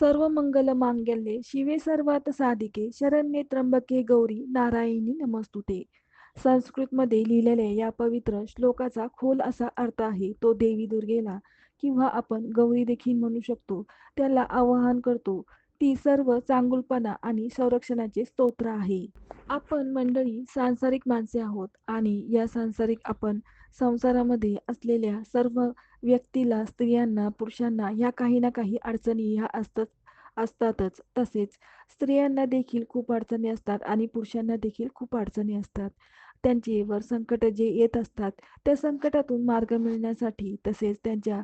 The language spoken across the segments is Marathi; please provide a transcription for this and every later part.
सर्व मंगल मांगल्ये शिवे सर्वात साधिके शरण्ये त्र्यंबके गौरी नारायणी नमस्तुते. संस्कृतमध्ये लिहिलेल्या या पवित्र श्लोकाचा खोल असा अर्थ आहे तो देवी दुर्गेला किंवा आपण गौरी देखील म्हणू शकतो त्याला आवाहन करतो. ती सर्व चांगुलपणा आणि संरक्षणाचे स्तोत्र आहे. आपण मंडळी सांसारिक माणसे आहोत आणि या सांसारिक आपण संसारामध्ये असलेल्या सर्व व्यक्तीला स्त्रियांना पुरुषांना ह्या काही ना काही अडचणी ह्या असतात असतातच. तसेच स्त्रियांना देखील खूप अडचणी असतात आणि पुरुषांना देखील खूप अडचणी असतात. त्यांचे वर संकट जे येत असतात त्या संकटातून मार्ग मिळण्यासाठी तसेच त्यांच्या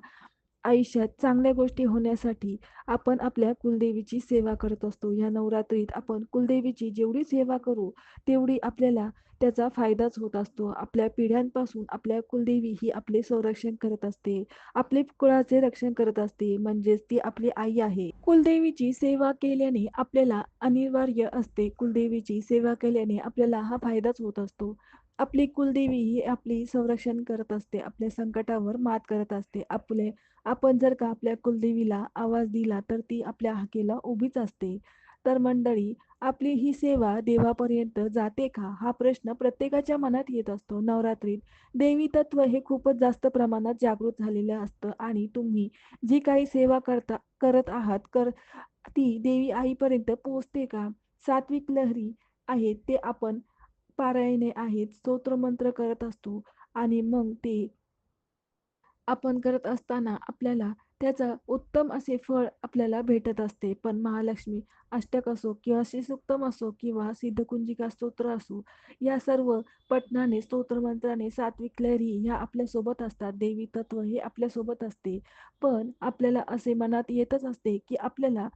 आयुष्यात चांगल्या गोष्टी होण्यासाठी आपण आपल्या कुलदेवीची सेवा करत असतो. या नवरात्रीत आपण कुलदेवीची जेवढी सेवा करू तेवढी आपल्याला त्याचा फायदाच होत असतो. आपल्या पिढ्यांपासून आपल्या कुलदेवी ही आपले संरक्षण करत असते. आपले कुळाचे रक्षण करत असते. म्हणजेच ती आपली आई आहे. कुलदेवीची सेवा केल्याने आपल्याला अनिवार्य असते. कुलदेवीची सेवा केल्याने आपल्याला हा फायदाच होत असतो. आपली कुलदेवी ही आपली संरक्षण करत असते आपल्या संकटावर मात करत असते. आपले आपण जर का आपल्या कुलदेवीला आवाज दिला तर ती आपल्या हाकेला उभीच असते. तर मंडळी आपली ही सेवा देवापर्यंत जाते का? हा प्रश्न प्रत्येकाच्या मनात येत असतो. नवरात्रीत देवी तत्व हे खूपच जास्त प्रमाणात जागृत झालेलं असतं आणि तुम्ही जी काही सेवा करता करत आहात कर ती देवी आईपर्यंत पोचते का? सात्विक लहरी आहेत ते आपण पारायणे आहेत. स्तोत्रमंत्र करत असतो. आणि मग ते आपण करत असताना आपल्याला त्याचं उत्तम असे फळ आपल्याला भेटत असते. पण महालक्ष्मी अष्टक असो किंवा श्रीसुक्तम असो किंवा सिद्धकुंजिका स्तोत्र असो या सर्व पठणाने स्तोत्रमंत्राने सात्विक लहरी ह्या आपल्यासोबत असतात. देवी तत्व हे आपल्यासोबत असते. पण आपल्याला असे मनात येतच असते की आपल्याला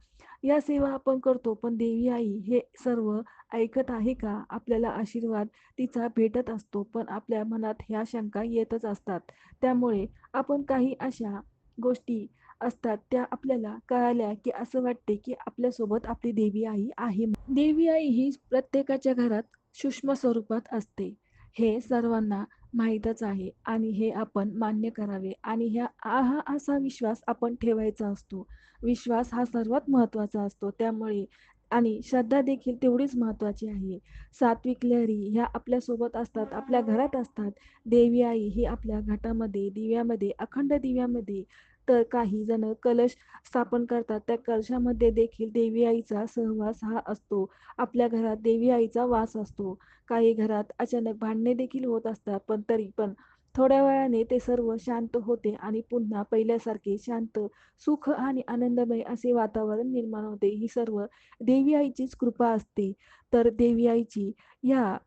या सेवा आपण करतो. पण देवी आई हे सर्व ऐकत आहे का? आपल्याला आशीर्वाद तिचा भेटत असतो. पण आपल्या मनात ह्या शंका येतच असतात. त्यामुळे आपण काही अशा गोष्टी असतात. त्या आपल्याला कळाल्या की असं वाटते की आपल्यासोबत आपली देवी आई आहे देवी आई ही प्रत्येकाच्या घरात सूक्ष्म स्वरूपात असते. हे सर्वांना माहीतच आहे आणि हे आपण मान्य करावे आणि ह्या हा असा विश्वास आपण ठेवायचा असतो. विश्वास हा सर्वात महत्त्वाचा असतो. त्यामुळे आणि श्रद्धा देखील तेवढीच महत्त्वाची आहे. सात्विक लहरी ह्या आपल्यासोबत असतात आपल्या घरात असतात. देवी आई ही आपल्या घटामध्ये दिव्यामध्ये अखंड दिव्यामध्ये तर काही जण कलश स्थापन करतात. त्या कलशामध्ये देखील देवी आईचा सहवास हा असतो. आपल्या घरात देवी आईचा वास असतो. काही घरात अचानक भांडणे देखील होत असतात पण तरी पण थोड्या वेळाने ते सर्व शांत होते आणि पुन्हा पहिल्यासारखे शांत सुख आणि आनंदमय असे वातावरण निर्माण होते. ही सर्व देवी आईचीच कृपा असते. तर देवी आईची या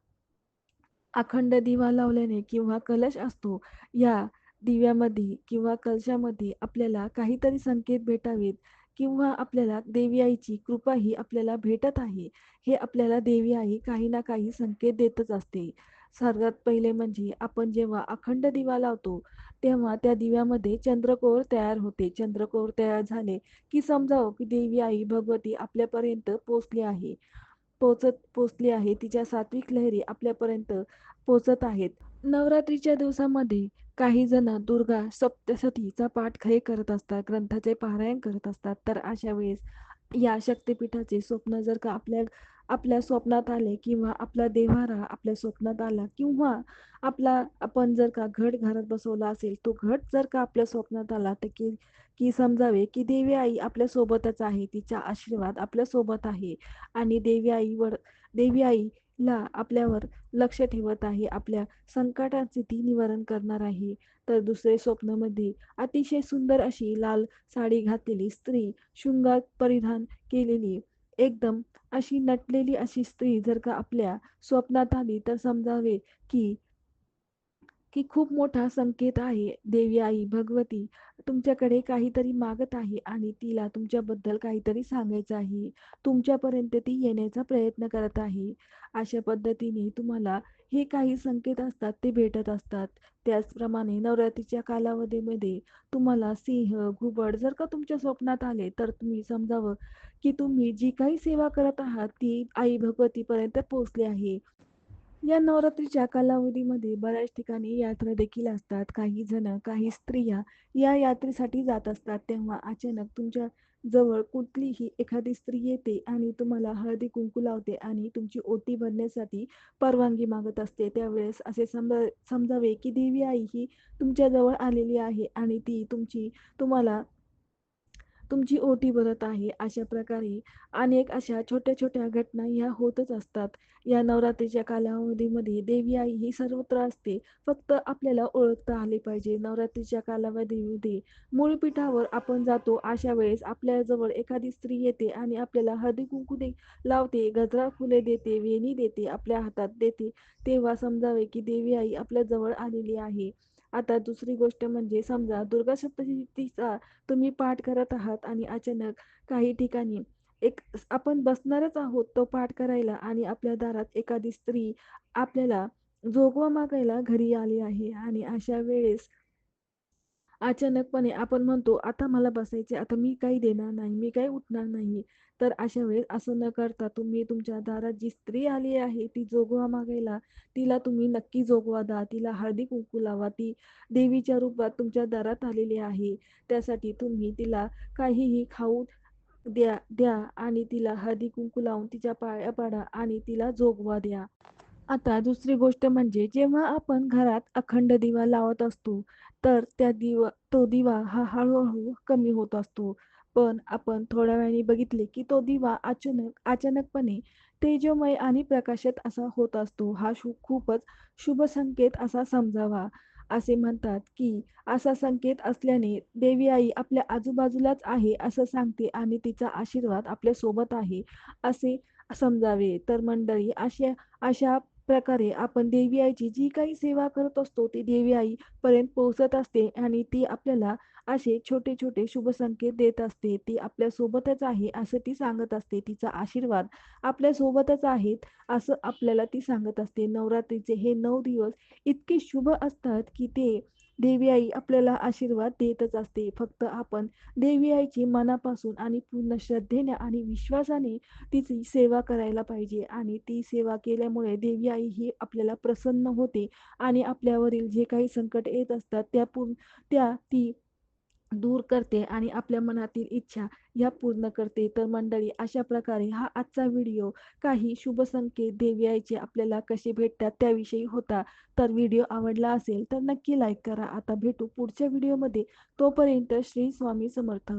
अखंड दिवा लावल्याने किंवा कलश असतो या दिव्यामध्ये किंवा कलशामध्ये आपल्याला काहीतरी संकेत भेटावेत किंवा आपल्याला देवी आईची कृपा ही आपल्याला भेटत आहे. हे आपल्याला देवी आई काही ना काही संकेत देतच असते. सर्वात पहिले म्हणजे आपण जेव्हा अखंड दिवा लावतो तेव्हा त्या दिव्यामध्ये चंद्रकोर तयार होते. चंद्रकोर तयार झाले की समजावं की देवी आई भगवती आपल्यापर्यंत पोचली आहे. पोचत पोचली आहे. तिच्या सात्विक लहरी आपल्यापर्यंत पोचत आहेत. नवरात्रीच्या दिवसामध्ये काही जण दुर्गा सप्तशतीचा पाठ खरे करत असतात ग्रंथाचे पारायण करत असतात. तर अशा वेळेस या शक्तिपीठाचे स्वप्न जर का आपल्या आपल्या स्वप्नात आले किंवा आपला देवारा आपल्या स्वप्नात आला किंवा आपला आपण जर का घट घरात बसवला असेल तो घट जर का आपल्या स्वप्नात आला तर की की समजावे की देवी आई आपल्या सोबतच आहे तिचा आशीर्वाद आपल्यासोबत आहे. आणि देवी आई वर देवी आई ला आपल्यावर लक्ष ठेवत आहे. आपल्या संकटाचे ती निवारण करणार आहे. तर दुसरे स्वप्नामध्ये अतिशय सुंदर अशी लाल साडी घातलेली स्त्री शृंगार परिधान केलेली एकदम अशी नटलेली अशी स्त्री जर का आपल्या स्वप्नात आली तर समजावे की की खूप मोठा संकेत आहे देवी आई भगवती तुमच्याकडे काहीतरी मागत आहे आणि तिला तुमच्याबद्दल काहीतरी सांगायचं आहे. तुमच्यापर्यंत ती येण्याचा प्रयत्न करत आहे. अशा पद्धतीने तुम्हाला हे काही संकेत असतात ते भेटत असतात. त्याचप्रमाणे नवरात्रीच्या कालावधीमध्ये तुम्हाला सिंह घुबड जर का तुमच्या स्वप्नात आले तर तुम्ही समजावं की तुम्ही जी काही सेवा करत आहात ती आई भगवतीपर्यंत पोहोचली आहे. या नवरात्रीच्या कालावधीमध्ये बऱ्याच ठिकाणी यात्रा देखील असतात. काही जण काही स्त्रिया या यात्रेसाठी जात असतात. तेव्हा अचानक तुमच्या जवळ कुठलीही एखादी स्त्री येते आणि तुम्हाला हळदी कुंकू लावते आणि तुमची ओटी भरण्यासाठी परवानगी मागत असते. त्यावेळेस असे समजा समजावे की देवी आई ही तुमच्याजवळ आलेली आहे आणि ती तुमची तुम्हाला तुमची ओटी भरत आहे अशा प्रकारे अनेक अशा छोट्या छोट्या घटना ह्या होतच असतात. या नवरात्रीच्या कालावधीमध्ये देवी आई ही सर्वत्र असते फक्त आपल्याला ओळखता आले पाहिजे. नवरात्रीच्या कालावधीमध्ये मूळपीठावर आपण जातो अशा वेळेस आपल्याजवळ एखादी स्त्री येते आणि आपल्याला हळदी कुंकू दे लावते गजरा फुले देते वेणी देते आपल्या हातात देते. तेव्हा समजावे की देवी आई आपल्याजवळ आलेली आहे. आता दुसरी गोष्ट म्हणजे समजा दुर्गा सप्तशतीचा तुम्ही पाठ करत आहात आणि अचानक काही ठिकाणी एक आपण बसणारच आहोत तो पाठ करायला आणि आपल्या दारात एखादी स्त्री आपल्याला जोगवा मागायला घरी आली आहे आणि अशा वेळेस अचानकपणे आपण म्हणतो आता मला बसायचे आता मी काही देणार नाही मी काही उठणार नाही तर अशा वेळेस असं न करता तुम्ही तुमच्या दारात जी स्त्री आली आहे ती जोगवा मागायला तिला तुम्ही नक्की जोगवा द्या तिला हळदी कुंकू लावा ती देवीच्या रूपात तुमच्या दारात आलेली आहे. त्यासाठी तुम्ही तिला काहीही खाऊ द्या द्या आणि तिला हळदी कुंकू लावून तिच्या पाया पाडा आणि तिला जोगवा द्या. आता दुसरी गोष्ट म्हणजे जेव्हा आपण घरात अखंड दिवा लावत असतो तर त्या दिवा तो दिवा हा हळूहळू कमी होत असतो. पण आपण थोड्या वेळाने बघितले की तो दिवा अचानक अचानकपणे तेजोमय आणि प्रकाशित असा होत असतो. हा शु खूपच शुभ संकेत असा समजावा. असे म्हणतात की असा संकेत असल्याने देवी आई आपल्या आजूबाजूलाच आहे असं सांगते आणि तिचा आशीर्वाद आपल्यासोबत आहे असे समजावे. तर मंडळी अशा अशा प्रकारे आपण देवी आईची जी काही सेवा करत असतो ती देवी आईपर्यंत पोहोचत असते आणि ती आपल्याला असे छोटे छोटे शुभ संकेत देत असते. ती आपल्या सोबतच आहे असं ती सांगत असते. तिचा आशीर्वाद आपल्या सोबतच आहेत असं आपल्याला ती सांगत असते. नवरात्रीचे हे नऊ दिवस इतके शुभ असतात की ते देवी आई आपल्याला आशीर्वाद देतच असते. फक्त आपण देवी आईची मनापासून आणि पूर्ण श्रद्धेने आणि विश्वासाने तिची सेवा करायला पाहिजे आणि ती सेवा केल्यामुळे देवी आई ही आपल्याला प्रसन्न होते आणि आपल्यावरील जे काही संकट येत असतात त्या पूर्ण त्या ती दूर करते आणि आपल्या मनातील इच्छा ह्या पूर्ण करते. तर मंडळी अशा प्रकारे हा आजचा व्हिडिओ काही शुभ संकेत देवी आईचे आपल्याला कसे भेटतात त्याविषयी होता. तर व्हिडिओ आवडला असेल तर नक्की लाईक करा. आता भेटू पुढच्या व्हिडिओमध्ये. तोपर्यंत श्री स्वामी समर्थ.